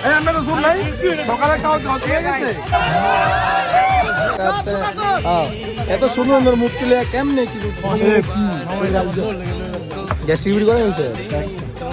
এই আমরা তো নাই। সকালে খাওয়া দাওয়া হয়ে গেছে। হ্যাঁ, এত সুন্দর সুন্দর মুখ তুলে কেমনে কি গ্যাস্ট্রিক করে গেছে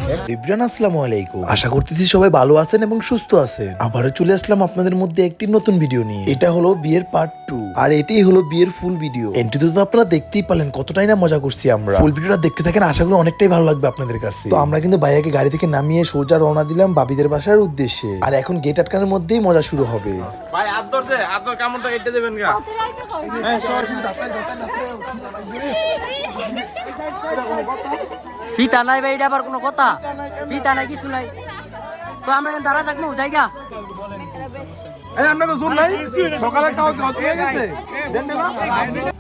ইব্রান আসসালামু আলাইকুম আশা করতেছি সবাই ভালো আছেন এবং সুস্থ আছেন আবারও চলে আসলাম আপনাদের মধ্যে একটি নতুন ভিডিও নিয়ে এটা হলো বিয়ের পার্ট টু আর এটাই হলো বিয়ের ফুল ভিডিও এন্ট্রিতে তো আপনারা দেখতেই পালেন কতটাই না মজা করছি আমরা ফুল ভিডিওটা দেখতে থাকেন আশা করি অনেকটাই ভালো লাগবে আপনাদের কাছে তো আমরা কিন্তু ভাইয়াকে গাড়ি থেকে নামিয়ে সোজা রওনা দিলাম বাবিদের বাসার উদ্দেশ্যে আর এখন গেট আটকানোর মধ্যেই মজা শুরু হবে ভাই ধরছে হাত ধর কামড়টা কেটে দেবেন গা হ্যাঁ সরাসরি ধাক্কায় ধাক্কায় ধাক্কায় ফিতা নাই ভাই, এটা আবার কোনো কথা? ফিতা নাই, কিছু নাই। তো আমরা এখন দাঁড়া থাকব জায়গা এই তো জুম নাই? সকালে খাওয়া হয়ে গেছে?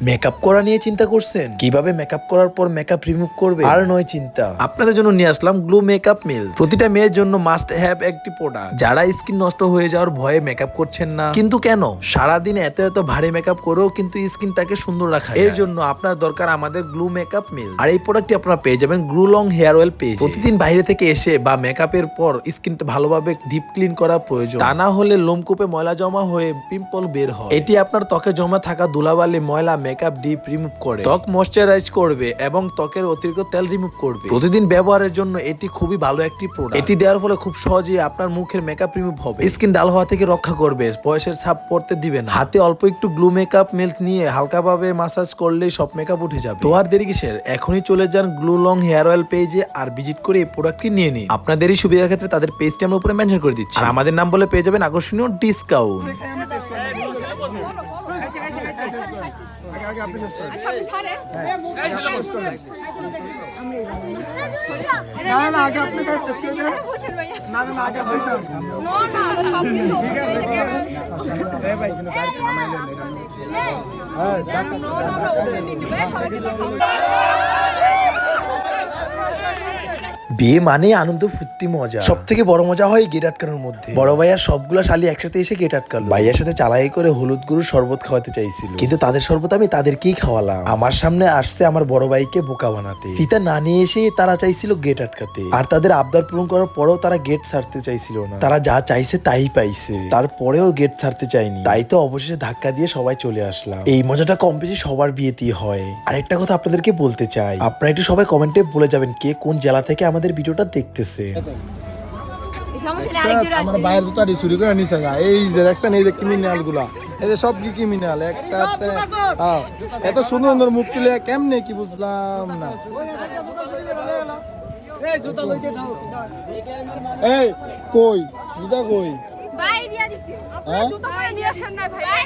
মেকআপ করা নিয়ে চিন্তা করছেন? কীভাবে মেকআপ করার পর মেকআপ রিমুভ করবে? আর নয় চিন্তা। আপনাদের জন্য নিয়ে আসলাম গ্লু মেকআপ মিল প্রতিটা মেয়ের জন্য মাস্ট হ্যাভ একটি প্রোডাক্ট যারা স্কিন নষ্ট হয়ে যাওয়ার ভয়ে মেকআপ করছেন না। কিন্তু কেন? সারাদিন এত এত ভারী মেকআপ করেও কিন্তু স্কিনটাকে সুন্দর রাখা এর জন্য আপনার দরকার আমাদের গ্লু মেকআপ মিল আর এই প্রোডাক্টটি আপনারা পেয়ে যাবেন গ্লু লং হেয়ার অয়েল পেয়ে প্রতিদিন বাইরে থেকে এসে বা মেকআপের পর স্কিনটা ভালোভাবে ডিপ ক্লিন করা প্রয়োজন। তা না হলে লোমকূপে ময়লা জমা হয়ে পিম্পল বের হয়। এটি আপনার ত্বকে জমা থাকা ধুলাবালি ময়লা মেকআপ ডিপ রিমুভ করে। ত্বক ময়শ্চারাইজ করবে এবং ত্বকের অতিরিক্ত তেল রিমুভ করবে। প্রতিদিন ব্যবহারের জন্য এটি খুবই ভালো একটি প্রোডাক্ট এটি দেওয়ার ফলে খুব সহজেই আপনার মুখের মেকআপ রিমুভ হবে। স্কিন ডাল হওয়া থেকে রক্ষা করবে, বয়সের ছাপ পড়তে দিবে না। হাতে অল্প একটু গ্লু মেকআপ মিল্ক নিয়ে হালকাভাবে মাসাজ করলেই সব মেকআপ উঠে যাবে। তো আর দেরি কিসের? এখনই চলে যান গ্লু লং হেয়ার অয়েল পেজে আর ভিজিট করে এই প্রোডাক্টটি নিয়ে নিন। আপনাদেরই সুবিধার ক্ষেত্রে তাদের পেজটি আমরা উপরে মেনশন করে দিচ্ছি। আর আমাদের নাম বলে পেয়ে যাবেন আকর্ষণীয় ডিসকাউন্ট আগে আপনি শেষ আচ্ছা, ছাড়েন। না না আগে আপনি শেষ করে দেন। না না আগে আপনি কিছু। এই ভাই কিন্তু। হ্যাঁ। সবাইকে তো খাব। বিয়ে মানে আনন্দ ফুর্তি মজা। সব থেকে বড় মজা হয় গেট আটকানোর মধ্যে। বড় ভাইয়ার সবগুলা শালি একসাথে এসে গেট আটকালো। ভাইয়ার সাথে চালাই করে হলুদ গুরু শরবত খাওয়াতে চাইছিল। কিন্তু তাদের শরবত আমি তাদেরকেই খাওয়ালাম। আমার সামনে আসছে আমার বড় ভাইকে বোকা বানাতে। পিতা না নিয়ে এসে তারা চাইছিল গেট আটকাতে। আর তাদের আবদার পূরণ করার পরেও তারা গেট ছাড়তে চাইছিল না। তারা যা চাইছে তাই পাইছে। তারপরেও গেট ছাড়তে চাইনি। তাই তো অবশেষে ধাক্কা দিয়ে সবাই চলে আসলাম। এই মজাটা কম বেশি সবার বিয়েতেই হয়। আরেকটা কথা আপনাদেরকে বলতে চাই। আপনারা একটু সবাই কমেন্টে বলে যাবেন কে কোন জেলা থেকে আমাদের ভিডিওটা দেখতেছে। আমার। বাইরের জুতাটি চুরি করে নিছে গা। এই যে দেখছেন এই যে ক্রিমিনালগুলা এই যে সব কি ক্রিমিনাল একটা হ্যাঁ। এত সুন্দর সুন্দর মুখ তুলে কেমনে কি বুঝলাম না। এই কই? জুতা কই? ভাই দিয়া দিছি। হ্যাঁ? জুতো নিয়ে আসেন না ভাই।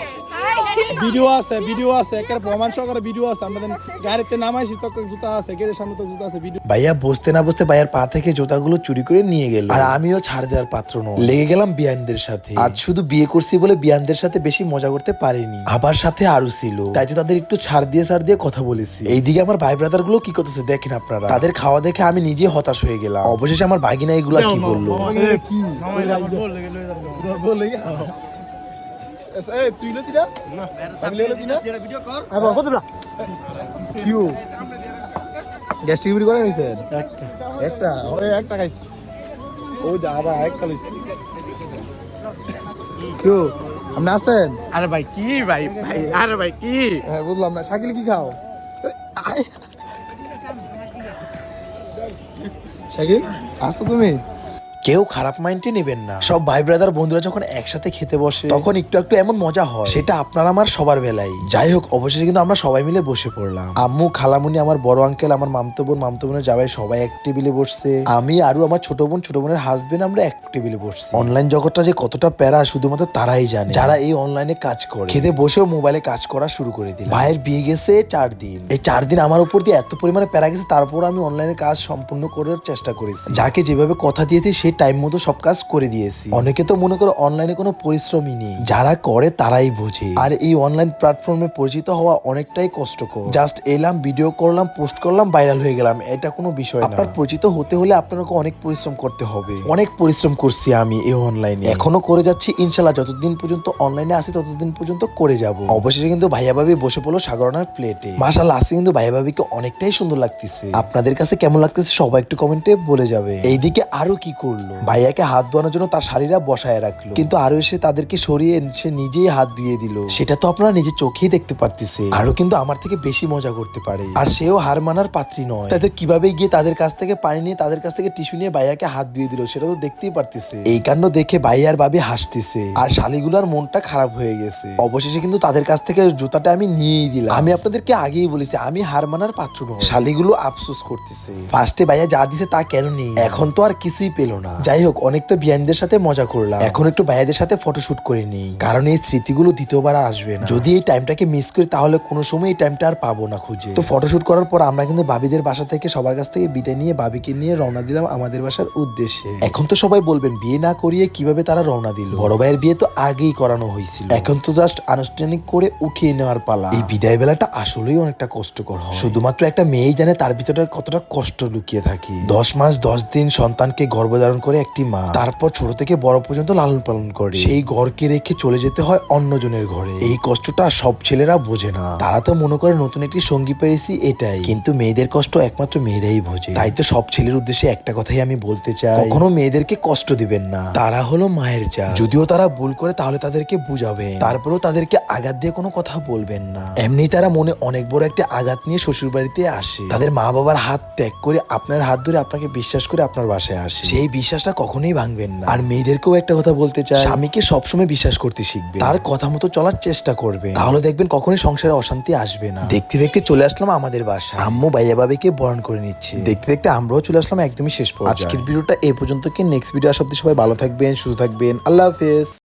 ভিডিও আছে ভিডিও আছে একের প্রমাণ সহকারে ভিডিও আছে আমাদের গাড়িতে নামাইছি তো জুতা আছে গেটের সামনে তো জুতা আছে ভিডিও ভাইয়া বসতে না বসতে ভাইয়ার পা থেকে জুতাগুলো চুরি করে নিয়ে গেল আর আমিও ছাড় দেওয়ার পাত্র নয় লেগে গেলাম বিয়ানদের সাথে আজ শুধু বিয়ে করছি বলে বিয়ানদের সাথে বেশি মজা করতে পারিনি আবার সাথে আরও ছিল তাই তো তাদের একটু ছাড় দিয়ে ছাড় দিয়ে কথা বলেছি এইদিকে আমার ভাই ব্রাদারগুলো কি করতেছে দেখেন আপনারা তাদের খাওয়া দেখে আমি নিজে হতাশ হয়ে গেলাম অবশেষে আমার ভাগিনা এগুলা কি বলল কি বলে এই তুই লতি না। আমি ভিডিও কর। আবার কত না কিউ? গ্যাস্ট্রিক বিড়ি করে একটা। একটা? ওই একটা খাইছি। ওই দা আবার আরেকটা লইছি। কিউ আপনি আছেন? আরে ভাই কি ভাই? ভাই আরে ভাই কি? হ্যাঁ বুঝলাম না। শাকিল কি খাও। শাকিল আসো তুমি? কেউ খারাপ মাইন্ডে নেবেন না। সব ভাই ব্রাদার বন্ধুরা যখন একসাথে খেতে বসে, তখন একটু একটু এমন মজা হয়। সেটা আপনার আমার সবার বেলায়। যাই হোক, অবশেষে কিন্তু আমরা সবাই মিলে বসে পড়লাম। আম্মু, খালামুনি, আমার বড় আঙ্কেল আমার মামতো বোন মামতো বোনের যাবাই সবাই এক টেবিলে বসছে। আমি, আরও, আমার ছোট বোন, ছোট বোনের হাজবেন্ড আমরা এক টেবিলে বসছি। অনলাইন জগৎটা যে কতটা প্যারা, শুধুমাত্র তারাই জানে। যারা এই অনলাইনে কাজ করে, খেতে বসেও মোবাইলে কাজ করা শুরু করে দিল ভাইয়ের বিয়ে গেছে চার দিন। এই চার দিন আমার উপর দিয়ে এত পরিমাণে প্যারা গেছে, তারপর আমি অনলাইনে কাজ সম্পূর্ণ করার চেষ্টা করেছি। যাকে যেভাবে কথা দিয়েছি টাইম মতো সব কাজ করে দিয়েছি। অনেকে তো মনে করে অনলাইনে কোনো পরিশ্রমই নেই। যারা করে তারাই বোঝে। আর এই অনলাইন প্ল্যাটফর্মে পরিচিত হওয়া অনেকটাই কষ্টকর। জাস্ট এলাম ভিডিও করলাম পোস্ট করলাম ভাইরাল হয়ে গেলাম। এটা কোনো বিষয় না। আপনার পরিচিত হতে হলে আপনাকে অনেক পরিশ্রম করতে হবে। অনেক পরিশ্রম করছি আমি এই অনলাইনে এখনও করে যাচ্ছি ইনশাল্লাহ যতদিন পর্যন্ত অনলাইনে আসি ততদিন পর্যন্ত করে যাব। অবশেষে কিন্তু ভাইয়া ভাবি বসে পড়ল সাগরনার প্লেটে মাসাল্লাহ আসছে কিন্তু ভাইয়া ভাবিকে অনেকটাই সুন্দর লাগতেছে। আপনাদের কাছে কেমন লাগতেছে সবাই একটু কমেন্টে বলে যাবে। এইদিকে আরও কি করল করল। ভাইয়াকে হাত ধোয়ানোর জন্য তার শাড়িরা বসায় রাখল। কিন্তু আরও এসে তাদেরকে সরিয়ে সে নিজেই হাত ধুয়ে দিল। সেটা তো আপনারা নিজে চোখেই দেখতে পারতেছে আরও কিন্তু আমার থেকে বেশি মজা করতে পারে। আর সেও হার মানার পাত্রী নয়। তাই তো কীভাবে গিয়ে তাদের কাছ থেকে পানি নিয়ে তাদের কাছ থেকে টিস্যু নিয়ে ভাইয়াকে হাত ধুয়ে দিল, সেটা তো দেখতেই পারতেছে। এই কাণ্ড দেখে ভাইয়া আর ভাবি হাসতেছে। আর শালিগুলার মনটা খারাপ হয়ে গেছে। অবশেষে কিন্তু তাদের কাছ থেকে জুতাটা আমি নিয়েই দিলাম। আমি আপনাদেরকে আগেই বলেছি, আমি হার মানার পাত্র নয় শালিগুলো আফসোস করতেছে। ফার্স্টে ভাইয়া যা দিছে তা কেন নেই? এখন তো আর কিছুই পেল না। যাই হোক অনেক তো বিয়ানদের সাথে মজা করলাম। এখন একটু ভাইয়াদের সাথে ফটোশুট করে নিই। কারণ এই স্মৃতিগুলো দ্বিতীয়বার আসবে না। যদি এই টাইমটাকে মিস করি, তাহলে কোনো সময় এই টাইমটা আর পাবো না খুঁজে। তো ফটোশুট করার পর আমরা কিন্তু বাবিদের বাসা থেকে, সবার কাছ থেকে বিদায় নিয়ে বাবিকে নিয়ে রওনা দিলাম আমাদের বাসার উদ্দেশ্যে। এখন তো সবাই বলবেন, বিয়ে না করিয়ে কীভাবে তারা রওনা দিল? বড় ভাইয়ের বিয়ে তো আগেই করানো হয়েছিল। এখন তো জাস্ট আনুষ্ঠানিক করে উঠিয়ে নেওয়ার পালা। এই বিদায় বেলাটা আসলেই অনেকটা কষ্টকর হয়। শুধুমাত্র একটা মেয়েই জানে তার ভিতরে কতটা কষ্ট লুকিয়ে থাকে। দশ মাস, দশ দিন সন্তানকে গর্ভধারণ করে একটি মা। তারপর ছোট থেকে বড় পর্যন্ত লালন পালন করে। সেই ঘরকে রেখে চলে যেতে হয় অন্যজনের ঘরে। এই কষ্টটা সব ছেলেরা বোঝে না। তারা তো মনে করে নতুন একটি সঙ্গী পেয়েছি এটাই। কিন্তু মেয়েদের কষ্ট একমাত্র মেয়েরাই বোঝে। তাই তো সব ছেলের উদ্দেশ্যে একটা কথাই আমি বলতে চাই। কখনো মেয়েদেরকে কষ্ট দিবেন না। তারা হলো মায়ের চা যদিও তারা ভুল করে তাহলে তাদেরকে বুঝাবেন। তারপরেও তাদেরকে আঘাত দিয়ে কোনো কথা বলবেন না। এমনি তারা মনে অনেক বড় একটা আঘাত নিয়ে শ্বশুর বাড়িতে আসে। তাদের মা বাবার হাত ত্যাগ করে আপনার হাত ধরে আপনাকে বিশ্বাস করে আপনার বাসায় আসে। সেই বিশ্বাসটা কখনোই ভাঙবেন না। আর মেয়েদেরকেও একটা কথা বলতে চাই, স্বামীকে সবসময় বিশ্বাস করতে শিখবে তার কথা মতো চলার চেষ্টা করবে তাহলে দেখবেন কখনোই সংসারে অশান্তি আসবে না। দেখতে দেখতে চলে আসলাম আমাদের বাসা আম্মু ভাইয়া বাবাকে বরণ করে নিচ্ছে। দেখতে দেখতে আমরাও চলে আসলাম একদমই শেষ পর্যন্ত আজকের ভিডিওটা এ পর্যন্ত। কি নেক্সট ভিডিও আসতে সবাই ভালো থাকবেন, সুস্থ থাকবেন। আল্লাহ হাফেজ।